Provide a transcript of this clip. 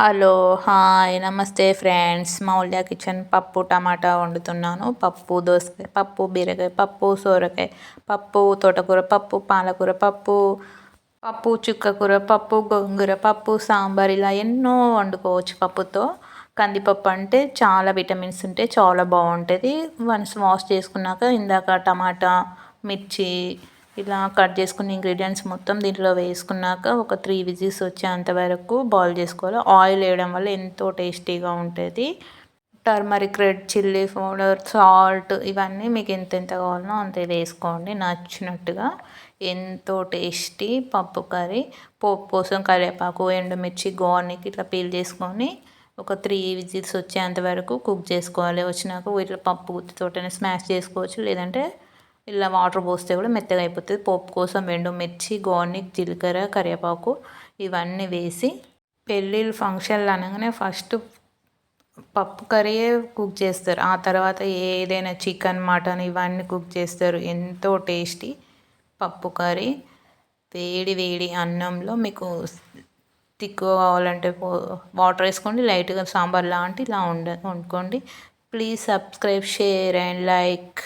Hello hi నమస్తే friends. Moulya kitchen పప్పు టమాటా వండుతున్నాను. పప్పు దోసకాయ పప్పు బీరకాయ పప్పు సోరకాయ పప్పు తోటకూర పప్పు పాలకూర పప్పు పప్పు చుక్కకూర పప్పు గోంగూర పప్పు సాంబార్ ఇలా ఎన్నో వండుకోవచ్చు పప్పుతో. కందిపప్పు అంటే చాలా విటమిన్స్ ఉంటాయి చాలా బాగుంటుంది. వన్స్ వాష్ చేసుకున్నాక ఇందాక టమాటా మిర్చి ఇలా కట్ చేసుకున్న ఇంగ్రీడియంట్స్ మొత్తం దీంట్లో వేసుకున్నాక ఒక త్రీ విజిల్స్ వచ్చేంత వరకు బాయిల్ చేసుకోవాలి. ఆయిల్ వేయడం వల్ల ఎంతో టేస్టీగా ఉంటుంది. Turmeric red chilli powder salt ఇవన్నీ మీకు ఎంత ఎంత కావాలో అంత వేసుకోండి. నచ్చినట్టుగా ఎంతో టేస్టీ పప్పు కర్రీ పోపు కోసం కరివేపాకు ఎండుమిర్చి గార్నిక్ ఇట్లా పీల్ చేసుకొని ఒక త్రీ విజిల్స్ వచ్చేంత వరకు కుక్ చేసుకోవాలి. వచ్చినాక ఇట్లా పప్పు గుత్తితోటనే స్మాష్ చేసుకోవచ్చు. లేదంటే ఇలా వాటర్ పోస్తే కూడా మెత్తగా అయిపోతుంది. పోపు కోసం ఎండుమిర్చి గార్నిక్ జీలకర్ర కరివేపాకు ఇవన్నీ వేసి పెళ్ళిళ్ళు ఫంక్షన్లు అనగానే ఫస్ట్ పప్పు కర్రీయే కుక్ చేస్తారు. ఆ తర్వాత ఏదైనా చికెన్ మటన్ ఇవన్నీ కుక్ చేస్తారు. ఎంతో టేస్టీ పప్పు కర్రీ. వేడి వేడి అన్నంలో మీకు తిక్కువ కావాలంటే వాటర్ వేసుకోండి. లైట్గా సాంబార్ లాంటి ఇలా ఉండ వండుకోండి. Please subscribe share and like.